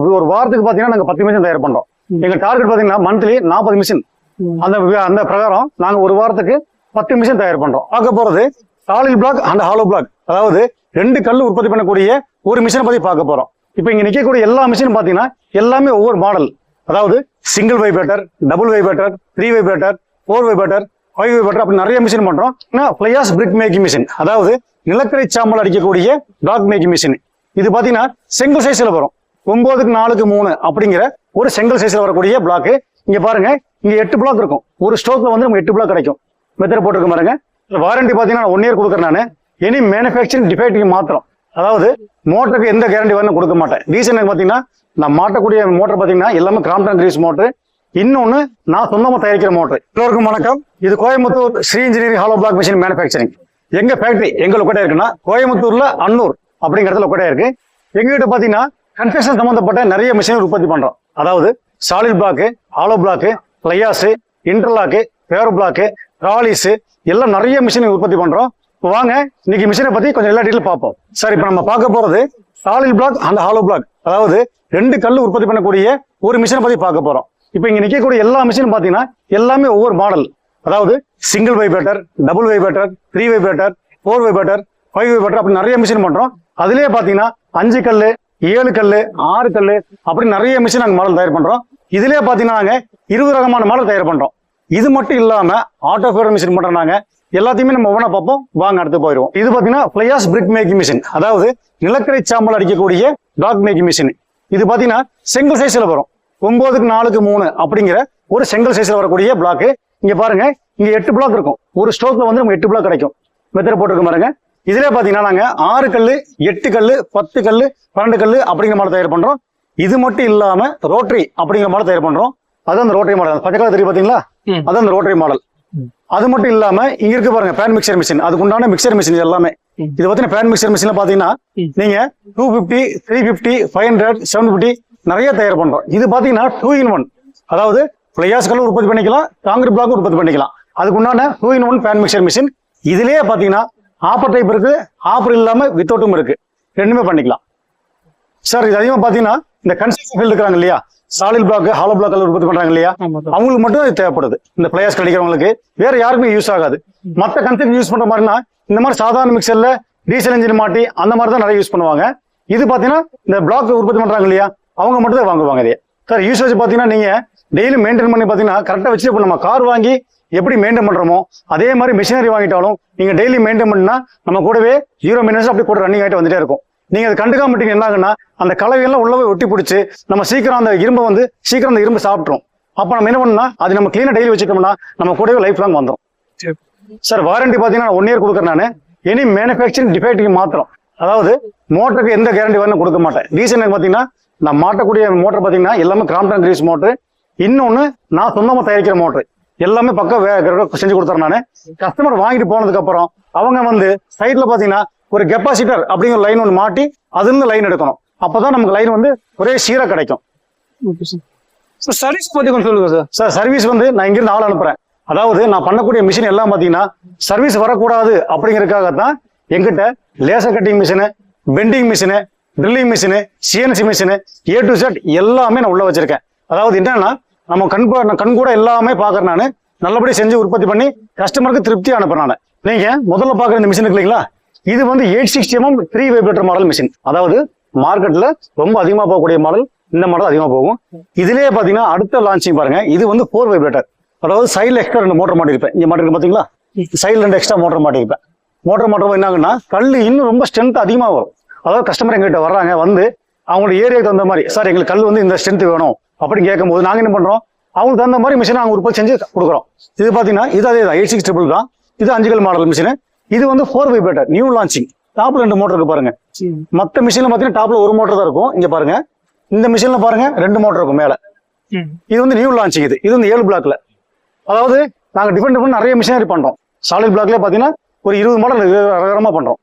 ஒரு வாரத்துக்கு பாத்தீங்கன்னா நாங்க பத்து மிஷின் தயார் பண்றோம். எங்க டார்கெட் பாத்தீங்கன்னா மந்த்லி நாற்பது மிஷின் அந்த அந்த பிரகாரம் நாங்க ஒரு வாரத்துக்கு பத்து மிஷின் தயார் பண்றோம். பார்க்க போறது solid block and hollow block அதாவது ரெண்டு கல் உற்பத்தி பண்ணக்கூடிய ஒரு மிஷினை பத்தி பார்க்க போறோம். இப்போ இங்க நிக்கக்கூடிய எல்லா மிஷினும் பாத்தீங்கன்னா எல்லாமே ஒவ்வொரு மாடல் அதாவது single vibrator double vibrator three vibrator four vibrator five vibrator அப்படி நிறைய மிஷின் பண்றோம். பிளையாஸ் பிரிக் மேக்கிங் மிஷின் அதாவது நிலக்கரி சாம்பல் அடிக்கக்கூடிய பிளாக் மேக்கிங் மிஷின் இது பாத்தீங்கன்னா செங்கல் சைஸ்ல வரும். ஒன்பதுக்கு நாலுக்கு மூணு அப்படிங்கிற ஒரு செங்கல் சைஸ்ல வரக்கூடிய பிளாக் இங்க பாருங்க இங்க எட்டு பிளாக் இருக்கும். ஒரு ஸ்டோக்ல வந்து நமக்கு எட்டு பிளாக் கிடைக்கும். மெத்தட் போட்டுருக்க பாருங்க. வாரண்டி பாத்தீங்கன்னா ஒன் இயர் கொடுக்குறேன் நான். எனி மேனுஃபேக்சரிங் டிஃபெக்ட்டுக்கு மாத்திரம். அதாவது மோட்டருக்கு எந்த கேரண்டி வரணும் கொடுக்க மாட்டேன். ரீசன் பாத்தீங்கன்னா நான் மாட்டக்கூடிய மோட்டர் பாத்தீங்கன்னா எல்லாமே கிராம்டன் கிரீஸ் மோட்டர் இன்னொன்னு நான் சொந்தமா தயாரிக்கிற மோட்டர் எல்லோருக்கும் வணக்கம். இது Coimbatore Sri engineering hollow block machine manufacturing எங்க ஃபேக்டரி எங்க லொக்கேட்டா இருக்குன்னா கோயம்புத்தூர்ல அன்னூர் அப்படிங்கிறது லொக்கேட்டா இருக்கு. எங்ககிட்ட பாத்தீங்கன்னா கன்ஸ்ட்ரக்ஷன் சம்பந்தப்பட்ட நிறைய மிஷின் உற்பத்தி பண்றோம். அதாவது solid block hollow block fly ash interlock paver block ராலிஸு எல்லாம் நிறைய மிஷின் உற்பத்தி பண்றோம். இப்போ வாங்க இன்னைக்கு மிஷினை பத்தி கொஞ்சம் எல்லா டீட்டெயில் பார்ப்போம். சார் இப்போ நம்ம பார்க்க போறது solid block and hollow block அதாவது ரெண்டு கல் உற்பத்தி பண்ணக்கூடிய ஒரு மிஷினை பத்தி பார்க்க போறோம். இப்போ இங்க நிற்கக்கூடிய எல்லா மிஷினும் பாத்தீங்கன்னா எல்லாமே ஒவ்வொரு மாடல் அதாவது single vibrator double vibrator three vibrator four vibrator five vibrator அப்படி நிறைய மிஷின் பண்றோம். அதுலயே பாத்தீங்கன்னா அஞ்சு கல் ஏழு கல் ஆறு கல் அப்படி நிறைய மிஷின் நாங்கள் மாடல் தயார் பண்ணுறோம் இதுலேயே பார்த்தீங்கன்னா நாங்கள் இருபது ரகமான மாடல் தயார் பண்ணுறோம் இது மட்டும் இல்லாமல் ஆட்டோ ஃபேர் மிஷின் பண்றோம் நாங்கள் எல்லாத்தையுமே நம்ம ஒவ்வொன்றா பார்ப்போம். வாங்க அடுத்து போயிடுவோம். இது பார்த்தீங்கன்னா பிளையாஸ் பிரிக் மேக்கிங் மிஷின் அதாவது நிலக்கரி சாம்பல் அடிக்கக்கூடிய பிளாக் மேக்கிங் மிஷின் இது பார்த்தீங்கன்னா செங்கல் சைஸில் வரும். ஒன்பதுக்கு நாலுக்கு மூணு அப்படிங்கிற ஒரு செங்கல் சைஸில் வரக்கூடிய பிளாக்கு இங்கே பாருங்க இங்கே எட்டு பிளாக் இருக்கும். ஒரு ஸ்டோக்கில் வந்து நம்ம எட்டு பிளாக் கிடைக்கும். மெத்தட் போட்டிருக்க பாருங்க. இதுல பாத்தீங்கன்னா நாங்க ஆறு கல்லு எட்டு கல்லு பத்து கல்லு பன்னெண்டு கல்லு அப்படிங்கிற மாடல் தயார் பண்றோம். இது மட்டும் இல்லாம ரோட்டரி அப்படிங்கிற மாடல் தயார் பண்றோம். அது அந்த ரோட்டரி மாடல் பச்சை கலர் தெரியும் பாத்தீங்களா. அது அந்த ரோட்டரி மாடல் அது மட்டும் இல்லாம இங்க இருக்கு பாருங்க பேன் மிக்சர் மிஷின் அதுக்கு உண்டான மிக்சர் மிஷின் எல்லாமே. இது பாத்தீங்கன்னா பேன் மிக்சர் மிஷின்ல பாத்தீங்கன்னா. நீங்க two fifty three fifty five hundred seven fifty நிறைய தயார் பண்றோம். இது பாத்தீங்கன்னா டூ இன் ஒன் அதாவது பிளையாஸ்களும் உற்பத்தி பண்ணிக்கலாம் காங்கிரீட் பிளாக்கும் உற்பத்தி பண்ணிக்கலாம். அதுக்கு உண்டான two in one pan mixer machine இதுலயே பாத்தீங்கன்னா ஆப்பர் டைப் இருக்கு. ஆப்பர் இல்லாம வித்தவுட்டும் இருக்கு. ரெண்டுமே பண்ணிக்கலாம். சார் இது அதிகமா பாத்தீங்கன்னா இந்த கன்ஸ்ட்ரக்ஷன் ஃபீல்டு இருக்காங்க இல்லையா? சாலிட் பிளாக் ஹாலோ பிளாக் உற்பத்தி பண்றாங்க இல்லையா. அவங்களுக்கு மட்டும் இது தேவைப்படுது. இந்த பிளேயர்ஸ் கிடைக்கிறவங்களுக்கு. வேற யாருக்குமே யூஸ் ஆகாது. மற்ற கன்செப்ட் யூஸ் பண்ற மாதிரினா இந்த மாதிரி சாதாரண மிக்சர்ல டீசல் இன்ஜின் மாட்டி அந்த மாதிரி தான் நிறைய யூஸ் பண்ணுவாங்க. இது பாத்தீங்கன்னா இந்த பிளாக் உற்பத்தி பண்றாங்க இல்லையா? அவங்க மட்டும் தான் வாங்குவாங்க இதையே. சார் யூசேஜ் பாத்தீங்கன்னா நீங்க டெய்லி மெயின்டைன் பண்ணி பார்த்தீங்கன்னா கரெக்டாக வச்சு இப்போ நம்ம கார் வாங்கி எப்படி மெயின்டைன் பண்ணுறோமோ அதே மாதிரி மிஷினரி வாங்கிட்டாலும் நீங்கள் டெய்லி மெயின்டைன் பண்ணால் நம்ம கூடவே ஜீரோ மினிட்ஸ் அப்படி கூட ரன்னிங் ஆகிட்டு வந்துட்டே இருக்கும். நீங்கள் அதை கண்டுக்காம விட்டீங்க அந்த கலவையெல்லாம் உள்ளவே ஒட்டி பிடிச்சி நம்ம சீக்கிரம் அந்த இரும்பை வந்து சீக்கிரம் அந்த இரும்பு சாப்பிட்றோம் அப்போ நம்ம என்ன பண்ணா அது நம்ம கிளீனாக டெய்லி வச்சுட்டோம்னா நம்ம கூடவே லைஃப் லாங் வந்துடும் சார் வாரண்டி பார்த்தீங்கன்னா ஒன் இயர் கொடுக்குறேன் நான். எனி மேனுஃபேக்சரிங் டிஃபெக்ட்டுக்கு மாத்திரம். அதாவது மோட்டருக்கு எந்த கேரண்டி வேணும் கொடுக்க மாட்டேன். ரீசன் பார்த்தீங்கன்னா நான் மாட்டக்கூடிய மோட்டர் பார்த்தீங்கன்னா எல்லாமே கிராம்டன் கிரீஸ் மோட்டர் இன்னொன்னு நான் சொந்தமா தயாரிக்கிற மோட்டர் எல்லாமே பக்கம் செஞ்சு கொடுத்துறேன் நான். கஸ்டமர் வாங்கிட்டு போனதுக்கு அப்புறம் அவங்க வந்து சைட்ல பாத்தீங்கன்னா ஒரு கெப்பாசிட்டர் அப்படிங்கிற லைன் ஒன்று மாட்டி அதுல இருந்து லைன் எடுக்கணும். அப்பதான் நமக்கு லைன் வந்து ஒரே சீரா கிடைக்கும். சர்வீஸ் பத்தி கொஞ்சம் சொல்லுங்க சார் சார் சர்வீஸ் வந்து நான் இங்கிருந்து ஆள் அனுப்புறேன். அதாவது நான் பண்ணக்கூடிய மிஷின் எல்லாம் பாத்தீங்கன்னா சர்வீஸ் வரக்கூடாது அப்படிங்கறதுக்காக தான் எங்கிட்ட laser cutting machine bending machine drilling machine CNC machine A to Z எல்லாமே நான் உள்ள வச்சிருக்கேன். அதாவது என்னன்னா நம்ம கண் கண் கூட எல்லாமே பாக்குறேன் நான். நல்லபடியா செஞ்சு உற்பத்தி பண்ணி கஸ்டமருக்கு திருப்தி அனுப்புறேன் நான். நீங்க முதல்ல பாக்குற இந்த மிஷின் இருக்கு இல்லைங்களா? இது வந்து eight sixty mm three vibrator model machine அதாவது மார்க்கெட்ல ரொம்ப அதிகமா போகக்கூடிய மாடல் இந்த மாடல் அதிகமா போகும். இதுலயே பாத்தீங்கன்னா அடுத்த லான்ச்சிங் பாருங்க. இது வந்து ஃபோர் வைப்ரேட்டர் அதாவது சைடுல எக்ஸ்ட்ரா ரெண்டு மோட்டர் மாட்டிருப்பேன் இங்க மாட்டிருக்கு பாத்தீங்களா? சைடுல ரெண்டு எக்ஸ்ட்ரா மோட்டர் மாட்டிருப்பேன் மோட்டர் மாட்டர் என்ன ஆகுன்னா கல் இன்னும் ரொம்ப ஸ்ட்ரென்த் அதிகமா வரும். அதாவது கஸ்டமர் எங்ககிட்ட வர்றாங்க வந்து அவங்களோட ஏரியாவுக்கு தகுந்த மாதிரி சார் எங்களுக்கு கல் வந்து இந்த ஸ்ட்ரென்த் வேணும். அப்படின்னு கேட்கும்போது நாங்க என்ன பண்றோம் அவங்களுக்கு தகுந்த மாதிரி மிஷினை நாங்க உற்பத்தி செஞ்சு கொடுக்குறோம் இது பாத்தீங்கன்னா இது அதே தான் எயிட் சிக்ஸ் ட்ரிபிள் தான் இது அஞ்சு கல் மாடல் மிஷின் இது வந்து ஃபோர் வைப்ரேட்டர் நியூ லான்ச்சிங் டாப்ல ரெண்டு மோட்டர் இருக்கு பாருங்க மத்த மிஷின்ல பாத்தீங்கன்னா டாப்ல ஒரு மோட்டர் தான் இருக்கும் இங்க பாருங்க இந்த மிஷின்ல பாருங்க ரெண்டு மோட்டர் இருக்கும் மேல இது வந்து நியூ லான்ச்சிங் இது இது வந்து ஏழு பிளாக்ல அதாவது நாங்க டிஃபரெண்ட் டிஃபரெண்ட் நிறைய மிஷினரி பண்றோம் சாலிட் பிளாக்ல பாத்தீங்கன்னா ஒரு இருபது மாடல் ரகரமா பண்றோம்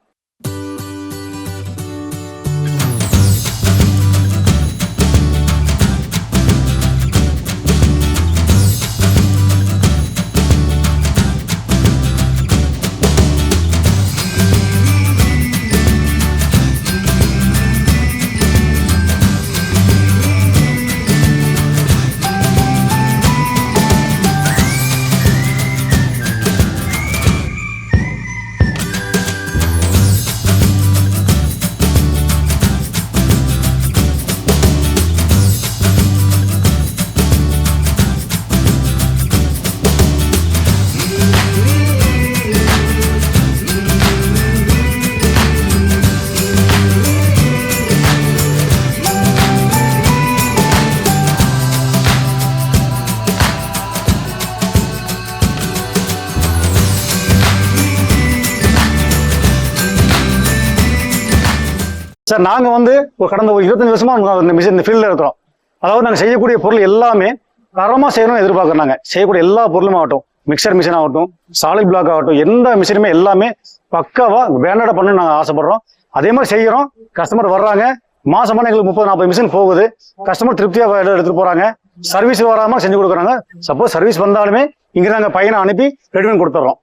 சார் நாங்க வந்து ஒரு கடந்த ஒரு இருபத்தஞ்சு வருஷமா நம்ம இந்த மிஷின் இந்த ஃபீல்டில் இருக்கிறோம். அதாவது நாங்கள் செய்யக்கூடிய பொருள் எல்லாமே தரமா செய்யணும்னு எதிர்பார்க்குறோம் நாங்கள் செய்யக்கூடிய எல்லா பொருளும் ஆகட்டும் மிக்சர் மிஷின் ஆகட்டும் சாலிட் பிளாக் ஆகட்டும் எந்த மிஷினுமே எல்லாமே பக்காவா பிராண்டடா பண்ணணும்னு நாங்கள் ஆசைப்படுறோம். அதே மாதிரி செய்யறோம். கஸ்டமர் வர்றாங்க. மாசமான எங்களுக்கு முப்பது நாற்பது மிஷின் போகுது. கஸ்டமர் திருப்தியா எடு- எடுத்துட்டு போறாங்க. சர்வீஸ் வராம செஞ்சு கொடுக்குறாங்க. சப்போஸ் சர்வீஸ் வந்தாலுமே இங்க நாங்க பையனை அனுப்பி ரெடி பண்ணி கொடுத்துறோம்.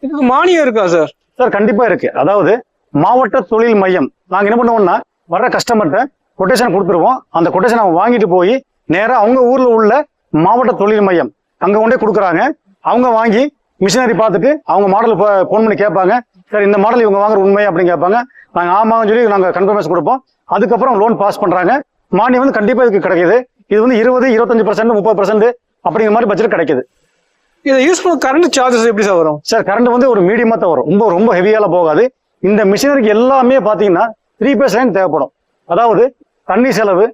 இதுக்கு மானியம் இருக்கா சார் சார் கண்டிப்பா இருக்கு. அதாவது மாவட்ட தொழில் மையம். நாங்க என்ன பண்ணுவோம்னா வர்ற கஸ்டமர்கிட்ட கொட்டேஷன் கொடுத்துருவோம். அந்த கொட்டேஷன் அவங்க வாங்கிட்டு போய் நேரா அவங்க ஊர்ல உள்ள மாவட்ட தொழில் மையம் அங்க கொண்டே கொடுக்குறாங்க. அவங்க வாங்கி மிஷினரி பார்த்துட்டு அவங்க மாடல் ஃபோன் பண்ணி கேட்பாங்க. சார் இந்த மாடல் இவங்க வாங்குற உண்மை அப்படின்னு கேட்பாங்க. நாங்க ஆமான்னு சொல்லி நாங்க கன்ஃபர்மேஷன் கொடுப்போம். அதுக்கப்புறம் லோன் பாஸ் பண்றாங்க. மானியம் வந்து கண்டிப்பா இதுக்கு கிடைக்குது. இது வந்து இருபது இருபத்தஞ்சு பர்சன்ட் முப்பது பர்சன்ட் அப்படிங்கிற மாதிரி பட்ஜெட் கிடைக்குது. இதை யூஸ் பண்ண கரண்ட் சார்ஜஸ் எப்படி சார் வரும்? சார் கரண்ட் வந்து ஒரு மீடியமா தான் வரும். ரொம்ப ரொம்ப ஹெவியால போகாது. இந்த மிஷினரிக்கு எல்லாமே பாத்தீங்கன்னா த்ரீ பேஸ் லைன் தேவைப்படும். அதாவது தண்ணி செலவு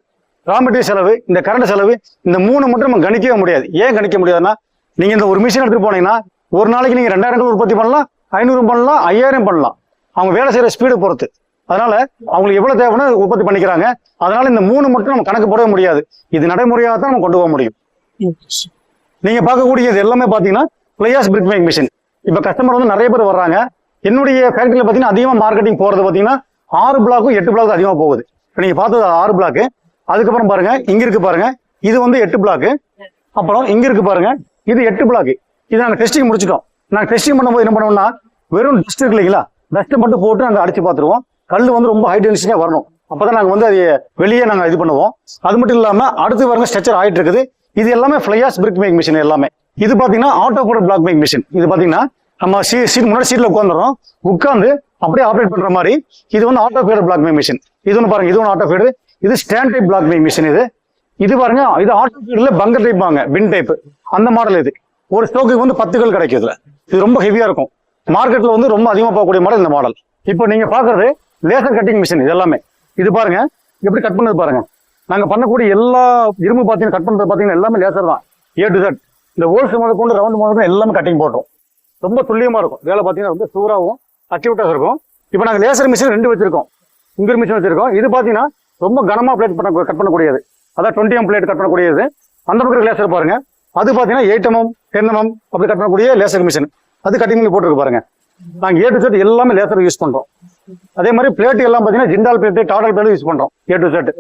ரா மெட்டீரியல் செலவு இந்த கரண்ட் செலவு இந்த மூணு மட்டும் நம்ம கணிக்கவே முடியாது. ஏன் கணிக்க முடியாதுன்னா நீங்க இந்த ஒரு மிஷின் எடுத்துட்டு போனீங்கன்னா ஒரு நாளைக்கு நீங்க ரெண்டாயிரம் உற்பத்தி பண்ணலாம் ஐநூறு பண்ணலாம் ஐயாயிரம் பண்ணலாம். அவங்க வேலை செய்யற ஸ்பீடு பொறுத்து. அதனால அவங்களுக்கு எவ்வளவு தேவைன்னா உற்பத்தி பண்ணிக்கிறாங்க. அதனால இந்த மூணு மட்டும் நம்ம கணக்கு போடவே முடியாது. இது நடைமுறையாக தான் நம்ம கொண்டு போக முடியும். நீங்க பார்க்கக்கூடியது எல்லாமே பாத்தீங்கன்னா fly ash brick make machine இப்ப கஸ்டமர் வந்து நிறைய பேர் வர்றாங்க. என்னுடைய ஃபேக்டரியில் பார்த்தீங்கன்னா அதிகமாக மார்க்கெட்டிங் போகிறது பார்த்தீங்கன்னா ஆறு பிளாக்கும் எட்டு பிளாக்கும் அதிகமாக போகுது. இப்போ நீங்கள் பார்த்தது ஆறு பிளாக்கு அதுக்கப்புறம் பாருங்க இங்க இருக்கு பாருங்க இது வந்து எட்டு பிளாக்கு அப்புறம் இங்க இருக்கு பாருங்க இது எட்டு பிளாக்கு இது நாங்கள் டெஸ்டிங் முடிச்சிட்டோம். நாங்கள் டெஸ்டிங் பண்ணும்போது என்ன பண்ணோம்னா வெறும் டஸ்ட் இருக்கு இல்லைங்களா? டஸ்ட்டை மட்டும் போட்டு நாங்கள் அடிச்சு பார்த்துருவோம். கல் வந்து ரொம்ப ஹை வரணும். அப்பதான் நாங்கள் வந்து அது வெளியே நாங்கள் இது பண்ணுவோம். அது மட்டும் இல்லாமல் அடுத்து பாருங்க ஸ்ட்ரக்சர் ஆகிட்டு இருக்குது. இது எல்லாமே ஃபிளையாஸ் பிரிக் மேக் மிஷின் எல்லாமே. இது பார்த்தீங்கன்னா ஆட்டோ போட பிளாக் மேக் மிஷின் இது பார்த்தீங்கன்னா நம்ம சீ சீட் முன்னாடி சீட்ல உட்காந்துரும் உட்காந்து அப்படியே ஆப்ரேட் பண்ற மாதிரி இது வந்து auto feeder block make machine இது ஒன்று பாருங்க இது ஒன்று ஆட்டோ ஃபேடு இது stand type block make machine இது. இது பாருங்க இது ஆட்டோ ஃபீடர்ல பங்கர் டைப் வாங்க பின் டைப் அந்த மாடல் இது. ஒரு ஸ்டோக்கு வந்து பத்து கல் கிடைக்கும் இதுல. இது ரொம்ப ஹெவியா இருக்கும். மார்க்கெட்ல வந்து ரொம்ப அதிகமா போகக்கூடிய மாடல் இந்த மாடல் இப்போ நீங்க பாக்குறது லேசர் கட்டிங் மிஷின் இது எல்லாமே. இது பாருங்க எப்படி கட் பண்ணது பாருங்க. நாங்க பண்ணக்கூடிய எல்லா இரும்பு பார்த்தீங்கன்னா கட் பண்ணுறது பார்த்தீங்கன்னா எல்லாமே லேசர் தான். ஏ டு தட் இந்த ஹோல்ஸ் முதல் கொண்டு ரவுண்ட் முதல் எல்லாமே கட்டிங் போட்டோம். ரொம்ப துல்லியமா இருக்கும். வேலை பாத்தீங்கன்னா ரொம்ப சூறாவும் அக்யூட்டாக இருக்கும். இப்போ நாங்க லேசர் மிஷின் ரெண்டு வச்சிருக்கோம். இங்க மிஷின் வச்சிருக்கோம். இது பாத்தீங்கன்னா ரொம்ப கனமா பிளேட் பண்ண கட் பண்ணக்கூடியது. அதான் டுவெண்ட்டி எம் பிளேட் கட் பண்ணக்கூடியது அந்த பக்கம் லேசர் பாருங்க. அது பாத்தீங்கன்னா எயிட் எம்எம் டென் எம்எம் அப்படி கட் பண்ணக்கூடிய லேசர் மிஷின் அது கட்டிங் போட்டுருக்கு பாருங்க. நாங்க ஏ டு செட் எல்லாமே லேசர் யூஸ் பண்றோம். அதே மாதிரி பிளேட் எல்லாம் பாத்தீங்கன்னா Jindal plate Tata plate use பண்றோம். ஏ டு செட்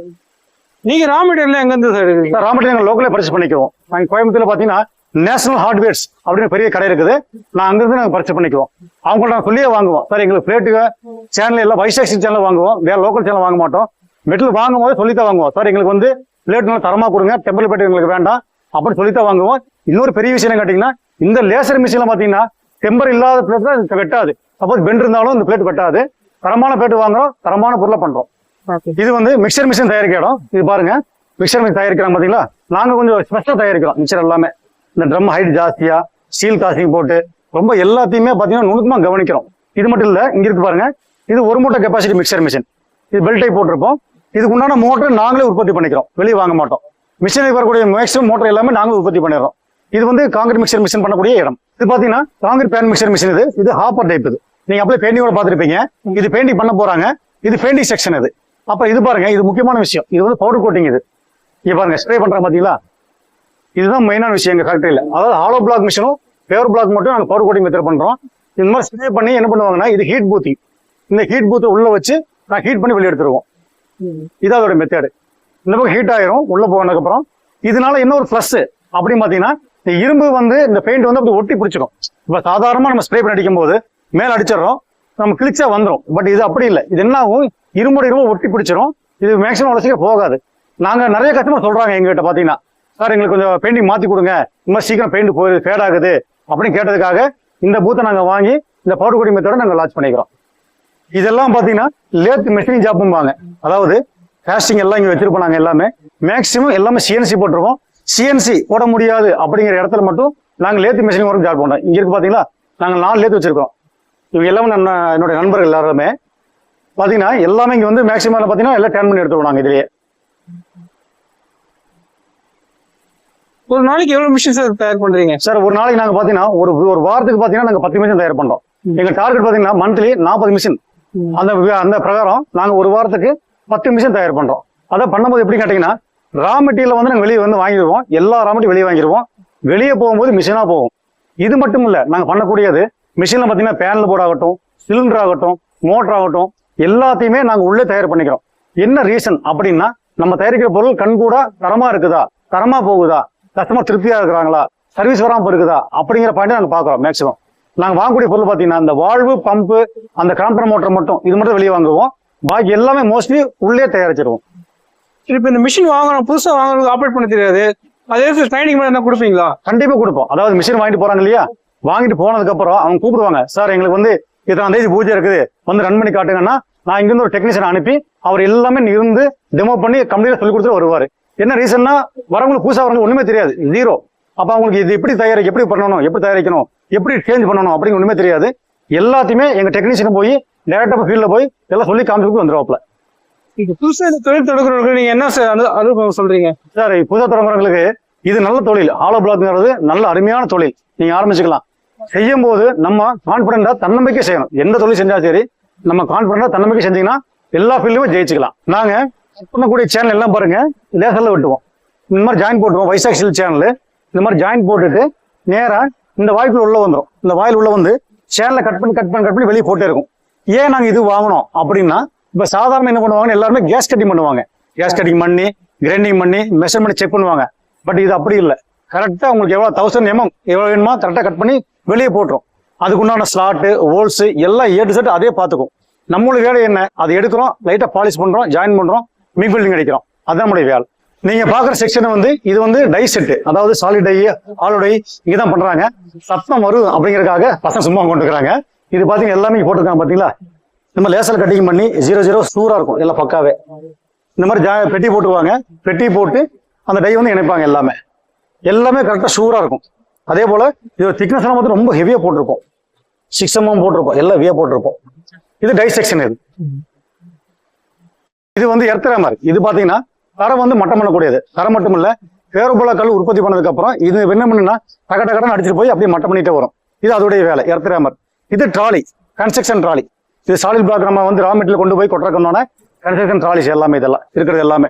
நீங்க ரா மெட்டீரியல் எங்க இருந்து சார் எடுக்கிறீங்க? ரா மெட்டீரியல் லோக்கலே பர்ச்சேஸ் பண்ணிக்குவோம். நாங்க கோயம்புத்தூர்ல பாத்தீங்கன்னா நேஷனல் ஹார்ட்வேர்ஸ் அப்படின்னு பெரிய கடை இருக்குது. நான் அங்கிருந்து நாங்க பர்ச்சேஸ் பண்ணிக்குவோம். அவங்கள்ட்ட நாங்க சொல்லியே வாங்குவோம். சார் எங்களுக்கு பிளேட்டுக்கு சேனல் எல்லாம் வைசாக்சி சேனல் வாங்குவோம். வேற லோக்கல் சேனல் வாங்க மாட்டோம். மெட்டல் வாங்கும் போது சொல்லித்தான் வாங்குவோம். சார் எங்களுக்கு வந்து பிளேட் நல்லா தரமா கொடுங்க. டெம்பிள் பிளேட் எங்களுக்கு வேண்டாம். அப்படின்னு சொல்லித்தான் வாங்குவோம். இன்னொரு பெரிய விஷயம் கேட்டீங்கன்னா இந்த லேசர் மிஷின்ல பாத்தீங்கன்னா டெம்பர் இல்லாத பிளேட் தான் வெட்டாது சப்போஸ் பெண்ட் இருந்தாலும் இந்த பிளேட் வெட்டாது தரமான பிளேட் வாங்குறோம். தரமான பொருளை பண்றோம். இது வந்து மிக்சர் மிஷின் தயாரிக்கிற இடம். இது பாருங்க. மிக்சர் மிஷின் தயாரிக்கிறாங்க பாத்தீங்களா? நாங்க கொஞ்சம் ஸ்பெஷலா தயாரிக்கிறோம். மிக்சர் எல்லாமே. இந்த ட்ரம் ஹைட் ஜாஸ்தியா ஸ்டீல் காசிங் போட்டு ரொம்ப எல்லாத்தையுமே பார்த்தீங்கன்னா நுணுக்கமா கவனிக்கிறோம். இது மட்டும் இல்ல இங்க இருக்கு பாருங்க. இது ஒரு மூட்டை கெப்பாசிட்டி மிக்சர் மிஷின் இது பெல்ட்டை போட்டிருப்போம். இதுக்கு உண்டான மோட்டர் நாங்களே உற்பத்தி பண்ணிக்கிறோம். வெளியே வாங்க மாட்டோம். மிஷினுக்கு வரக்கூடிய மேக்ஸிமம் மோட்டர் எல்லாமே நாங்களும் உற்பத்தி பண்ணிடுறோம். இது வந்து காங்கிரீட் மிக்சர் மிஷின் பண்ணக்கூடிய இடம். இது பாத்தீங்கன்னா காங்கிரீட் பேன் மிக்சர் மிஷின் இது. இது ஹாப்பர் டைப் இது. நீங்க அப்படியே பெயிண்டிங்கோட பார்த்துருப்பீங்க இது பெயிண்டிங் பண்ண போறாங்க. இது பெயிண்டிங் செக்ஷன் இது. அப்ப இது பாருங்க இது முக்கியமான விஷயம். இது வந்து பவுடர் கோட்டிங் இது. இங்க பாருங்க ஸ்ப்ரே பண்றாங்க பாத்தீங்களா? இதுதான் மெயினான விஷயம் எங்க ஃபேக்டரியில அதாவது ஹாலோ பிளாக் மிஷினும் பேவர் பிளாக் மட்டும் நாங்க பவுடர் கோட்டிங் மெத்தட் பண்றோம். இந்த மாதிரி ஸ்ப்ரே பண்ணி என்ன பண்ணுவாங்கன்னா இது ஹீட் பூத்திங் இந்த ஹீட் பூத்தை உள்ள வச்சு நான் ஹீட் பண்ணி வெளியே எடுத்துருவோம். இது அதோட மெத்தேடு இந்த பக்கம் ஹீட் ஆயிரும் உள்ள போனதுக்கு அப்புறம் இதனால என்ன ஒரு ப்ளஸ் அப்படின்னு பாத்தீங்கன்னா இந்த இரும்பு வந்து இந்த பெயிண்ட் வந்து அப்படி ஒட்டி பிடிச்சிடும். இப்ப சாதாரணமா நம்ம ஸ்ப்ரே பண்ணி அடிக்கும் போது மேல அடிச்சிடறோம் நம்ம கிழிச்சா வந்துடும் பட் இது அப்படி இல்லை. இது என்ன ஆகும்? இரும்போட இரும்பு ஒட்டி பிடிச்சிரும். இது மேக்ஸிமம் வளர்ச்சிக்க போகாது. நாங்க நிறைய கஸ்டமர் சொல்றாங்க எங்ககிட்ட பாத்தீங்கன்னா சார் எங்களுக்கு கொஞ்சம் பெயிண்டிங் மாத்தி கொடுங்க. இந்த மாதிரி சீக்கிரம் பெயிண்ட் போய் ஃபேட் ஆகுது. அப்படின்னு கேட்டதுக்காக இந்த பூத்தை நாங்க வாங்கி இந்த பவுடர் கோடி மெத்தோட நாங்க லான்ச் பண்ணிக்கிறோம். இதெல்லாம் பாத்தீங்கன்னா லேத் மெஷினிங் ஜாப்பும்பாங்க அதாவது காஸ்டிங் எல்லாம் இங்க வச்சிருப்போம் நாங்க எல்லாமே. மேக்ஸிமம் எல்லாமே சிஎன்சி போட்டிருக்கோம். சிஎன்சி போட முடியாது அப்படிங்கிற இடத்துல மட்டும் நாங்க லேத் மிஷினிங் ஒர்க் ஜாப் பண்றோம். இங்க இருக்கு பாத்தீங்களா? நாங்க நாலு லேத் வச்சிருக்கோம் இவங்க எல்லாமே நம்ம என்னுடைய நண்பர்கள் எல்லாருமே. பாத்தீங்கன்னா எல்லாமே இங்க வந்து மேக்ஸிமம் பாத்தீங்கன்னா எல்லாம் டேன் பண்ணி எடுத்துருவோம் நாங்க இதுலயே. ஒரு நாளைக்கு எவ்வளவு மிஷின் சார் தயார் பண்றீங்க? சார் ஒரு நாளைக்கு நாங்க பாத்தீங்கன்னா ஒரு ஒரு வாரத்துக்கு பாத்தீங்கன்னா நாங்க பத்து மிஷின் தயார் பண்றோம். எங்க டார்கெட் பாத்தீங்கன்னா மந்த்லி நாற்பது மிஷின் அந்த அந்த பிரகாரம் நாங்க ஒரு வாரத்துக்கு பத்து மிஷின் தயார் பண்றோம். அதை பண்ணும்போது எப்படி கேட்டீங்கன்னா ரா மெட்டீரியல் வந்து நாங்க வெளியே வந்து வாங்கிடுவோம். எல்லா ரா மெட்டீரியல் வெளியே வாங்கிடுவோம். வெளியே போகும்போது மிஷினா போகும். இது மட்டும் இல்ல நாங்க பண்ணக்கூடியது மிஷின்ல பாத்தீங்கன்னா பேனல் போர்டு ஆகட்டும் சிலிண்டர் ஆகட்டும் மோட்டர் ஆகட்டும் எல்லாத்தையுமே நாங்க உள்ளே தயார் பண்ணிக்கிறோம். என்ன ரீசன் அப்படின்னா நம்ம தயாரிக்கிற பொருள் கண்கூடா தரமா இருக்குதா? தரமா போகுதா? கஸ்டமர் திருப்தியா இருக்கிறாங்களா? சர்வீஸ் வராம இருக்குதா அப்படிங்கிற பாயிண்ட் நாங்க பாக்குறோம் மேக்ஸிமம் நாங்க வாங்கக்கூடிய பொருள் பாத்தீங்கன்னா இந்த வால்வு பம்பு அந்த கிராம்பர் மோட்டர் மட்டும் இது மட்டும் வெளியே வாங்குவோம். பாக்கி எல்லாமே மோஸ்ட்லி உள்ளே தயாரிச்சிருவோம். இப்போ இந்த மிஷின் வாங்கணும் புதுசா வாங்குறதுக்கு ஆப்ரேட் பண்ண தெரியாது. அதே ட்ரைனிங் என்ன கொடுப்பீங்களா? கண்டிப்பா கொடுப்போம். அதாவது மிஷின் வாங்கிட்டு போறாங்க இல்லையா? வாங்கிட்டு போனதுக்கு அப்புறம் அவங்க கூப்பிடுவாங்க சார் எங்களுக்கு வந்து இத்தனை தேதி பூஜை இருக்குது. வந்து ரன் பண்ணி காட்டுங்கன்னா நான் இங்கிருந்து ஒரு டெக்னீஷியன் அனுப்பி அவர் எல்லாமே இருந்து டெமோ பண்ணி கம்ப்ளீட்டா சொல்லி கொடுத்துட்டு வருவாரு. என்ன ரீசன்னா வரவங்களுக்கு புதுசா வரவங்க ஒண்ணுமே தெரியாது. ஜீரோ அப்ப அவங்களுக்கு இது எப்படி தயாரிக்க எப்படி பண்ணணும் எப்படி தயாரிக்கணும் எப்படி சேஞ்ச் பண்ணணும் அப்படின்னு ஒண்ணுமே தெரியாது. எல்லாத்தையுமே எங்க டெக்னீஷியன் போய் டேரக்டா ஃபீல்ட்ல போய் எல்லாம் சொல்லி காமிச்சு வந்துருவாப்ல இப்போ புதுசா இந்த தொழில் தொடங்குறவங்களுக்கு நீங்க என்ன அனுபவம் சொல்றீங்க? சார் புது தலைமுறைகளுக்கு இது நல்ல தொழில். ஆலோ பிளாக்ங்கிறது நல்ல அருமையான தொழில். நீங்க ஆரம்பிச்சுக்கலாம். செய்யும் போது நம்ம கான்பிடண்டா தன்னம்பிக்கை செய்யணும். எந்த தொழில் செஞ்சா சரி நம்ம கான்பிடண்டா தன்னம்பிக்கை செஞ்சீங்கன்னா எல்லா ஃபீல்டுமே ஜெயிச்சுக்கலாம். நாங்க பண்ணக்கூடிய சேனல் எல்லாம் பாருங்க. லேசரில் வெட்டுவோம். இந்த மாதிரி ஜாயின் போட்டுருவோம். வைசாக்சியல் சேனலு சேனல் இந்த மாதிரி ஜாயின் போட்டுட்டு நேராக இந்த வாய்க்குள்ள உள்ள வந்துடும் இந்த வாயில் உள்ள வந்து சேனலை கட் பண்ணி கட் பண்ணி கட் பண்ணி வெளியே போட்டே இருக்கும். ஏன் நாங்கள் இது வாங்கணும் அப்படின்னா இப்போ சாதாரண என்ன பண்ணுவாங்க எல்லாருமே கேஸ் கட்டிங் பண்ணுவாங்க. கேஸ் கட்டிங் பண்ணி கிரைண்டிங் பண்ணி மெஷர் பண்ணி செக் பண்ணுவாங்க. பட் இது அப்படி இல்லை. கரெக்டாக உங்களுக்கு எவ்வளோ தௌசண்ட் எம்எம் எவ்வளோ வேணுமோ கரெக்டாக கட் பண்ணி வெளியே போட்டுரும். அதுக்குண்டான ஸ்லாட்டு ஹோல்ஸு எல்லாம் ஏ டு செட் அதே பார்த்துக்கும். நம்மளுக்கு வேலை என்ன? அதை எடுக்கிறோம் லைட்டாக பாலிஷ் பண்ணுறோம் ஜாயின் பண்ணுறோம் மிக் பில்டிங் அடிக்கிறோம். அதுதான் நம்மளுடைய வேலை. நீங்க பாக்குற செக்ஷன் வந்து இது வந்து டை செட் அதாவது சாலிட் டை ஆலோ டை பண்றாங்க. சத்தம் வரும் அப்படிங்கறதுக்காக பசங்க சும்மா கொண்டுக்கிறாங்க இது பாத்தீங்க எல்லாமே போட்டிருக்காங்க பாத்தீங்களா? நம்ம லேசர் கட்டிங் பண்ணி ஜீரோ ஜீரோ சூரா இருக்கும் எல்லாம் பக்காவே. இந்த மாதிரி ஜா- பெட்டி போட்டுவாங்க பெட்டி போட்டு அந்த டை வந்து இணைப்பாங்க எல்லாமே. எல்லாமே கரெக்டாக ஷூராக இருக்கும். அதே போல இது திக்னஸ் எல்லாம் வந்து ரொம்ப ஹெவியாக போட்டிருப்போம் சிக்ஸ் எம்எம் mm போட்டிருப்போம் எல்லாம் ஹெவியாக போட்டிருப்போம் இது டை செக்ஷன் இது. இது வந்து எர்த்தரா மாதிரி. இது பார்த்தீங்கன்னா தரம் வந்து மட்டம் பண்ணக்கூடியது. தரம் மட்டும் இல்ல பேரபோலா கல் உற்பத்தி பண்ணதுக்கு அப்புறம் இது என்ன பண்ணுன்னா டக டகடன் அடிச்சுட்டு போய் அப்படியே மட்டம் பண்ணிட்டே வரும். இது அதோடைய வேலை எர்த்தராமர் இது ட்ராலி கன்ஸ்ட்ரக்ஷன் ட்ராலி. இது சாலிட் பிளாக் நம்ம வந்து ரா மெட்டீரியல் கொண்டு போய் கொட்டுறக்கணும்னா கன்ஸ்ட்ரக்ஷன் ட்ராலிஸ் எல்லாமே இதெல்லாம் இருக்கிறது எல்லாமே.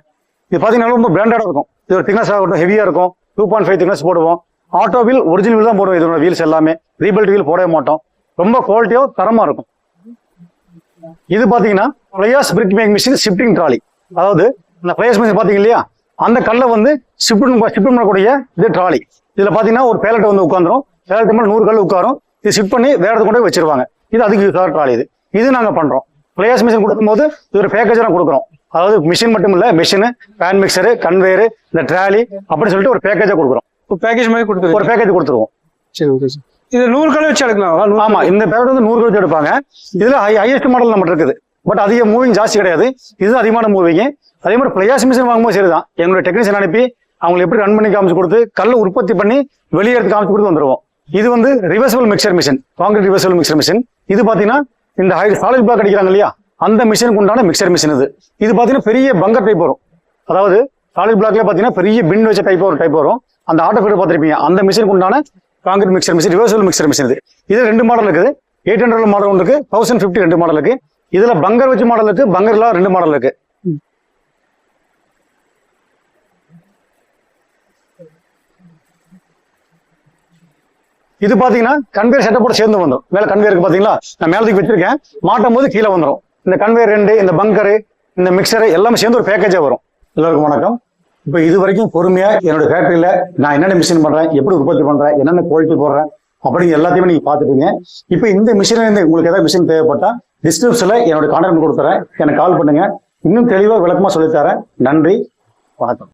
இது பார்த்தீங்கன்னா ரொம்ப பிராண்டடாக இருக்கும். இது ஒரு திக்னஸ் ஆகட்டும் ஹெவியாக இருக்கும். டூ பாயிண்ட் ஃபைவ் திக்னஸ் போடுவோம். ஆட்டோ வீல் ஒரிஜினல் வீல் தான் போடுவோம். இதோட வீல்ஸ் எல்லாமே. ரீபில்ட் வீல் போடவே மாட்டோம். ரொம்ப குவாலிட்டியாக தரமாக இருக்கும். இது பாத்தீங்கன்னா fly ash brick make machine shifting trolley அதாவது இந்த பிளேயர்ஸ் மிஷின் பாத்தீங்க இல்லையா? அந்த கல்லை வந்து ஷிஃப்ட் ஷிஃப்ட் பண்ணக்கூடிய இது ட்ராலி இதுல பாத்தீங்கன்னா ஒரு பேலட் வந்து உட்காந்துரும் பேலட் மேல நூறு கல் உட்காரும். இது ஷிஃப்ட் பண்ணி வேற இடத்துக்கு கொண்டு போய் வச்சிருவாங்க. இது அதுக்கு யூஸ் ஆகிற ட்ராலி இது. இது நாங்க பண்றோம். பிளேயர்ஸ் மிஷின் கொடுக்கும்போது இது ஒரு பேக்கேஜ் தான் கொடுக்குறோம். அதாவது மிஷின் மட்டும் இல்ல மிஷின் பேன் மிக்சரு கன்வேயர் இந்த ட்ராலி அப்படின்னு சொல்லிட்டு ஒரு பேக்கேஜா கொடுக்குறோம். ஒரு பேக்கேஜ் மாதிரி கொடுத்துருங்க. ஒரு பேக்கேஜ் கொடுத்துருவோம். சரி ஓகே சார் இது நூறு கலை வச்சு எடுக்கலாம். ஆமா இந்த பேக்கெட் வந்து நூறு கழிச்சு எடுப்பாங்க. இதுல ஹையஸ்ட் மாடல் நம்ம இருக்குது. பட் அதிக மூவிங் ஜாஸ்தி கிடையாது. இது அதிகமான மூவிங் அதே மாதிரி பிளேயாஸ் மிஷின் வாங்கும்போது சரிதான். எங்களுடைய டெக்னீஷியன் அனுப்பி அவங்களை எப்படி ரன் பண்ணி காமிச்சு கொடுத்து கல்லை உற்பத்தி பண்ணி வெளியே எடுத்து காமிச்சு கொடுத்து வந்துருவோம். இது வந்து reversible mixer machine concrete reversible mixer machine இது பாத்தீங்கன்னா இந்த ஹை சாலிட் பிளாக் அடிக்கிறாங்க இல்லையா? அந்த மிஷினுக்கு உண்டான மிக்சர் மிஷின் இது. இது பாத்தீங்கன்னா பெரிய பங்கர் டைப் வரும். அதாவது சாலிட் பிளாக்ல பாத்தீங்கன்னா பெரிய பின் வச்ச டைப் ஒரு டைப் வரும். அந்த ஆட்டோ ஃபீடர் பார்த்திருப்பீங்க. அந்த மிஷினுக்கு உண்டான concrete mixer machine reversible mixer machine இது. இது ரெண்டு மாடல் இருக்குது. எயிட் ஹண்ட்ரட் மாடல் ஒன்று இருக்கு. தௌசண்ட் ஃபிஃப்டி ரெண்டு மாடல் இருக்கு. இதுல பங்கர் வச்சு மாடல் இருக்கு. பங்கர்ல ரெண்டு மாடல் இருக்கு. இது பாத்தீங்கன்னா கன்வேர் செட்டப்போட சேர்ந்து வந்துடும் மேல கன்வேருக்கு பாத்தீங்களா? நான் மேலத்துக்கு வச்சிருக்கேன். மாட்டும் போது கீழே வந்துடும் இந்த கன்வேர் ரெண்டு இந்த பங்கரு இந்த மிக்சரு எல்லாமே சேர்ந்து ஒரு பேக்கேஜா வரும். எல்லோருக்கும் வணக்கம். இப்போ இது வரைக்கும் பொறுமையாக என்னோட ஃபேக்டரியில் நான் என்னென்ன மிஷின் பண்ணுறேன் எப்படி உற்பத்தி பண்ணுறேன் என்னென்ன குவாலிட்டி போடுறேன் அப்படின்னு எல்லாத்தையுமே நீங்கள் பாத்துட்டீங்க இப்போ இந்த மிஷின் உங்களுக்கு ஏதாவது மிஷின் தேவைப்பட்டா டிஸ்கிரிப்ஷன்ல என்னோட கான்டாக்ட் கொடுத்துறேன். எனக்கு கால் பண்ணுங்க. இன்னும் தெளிவா விளக்கமா சொல்லித்தரேன் நன்றி. வணக்கம்.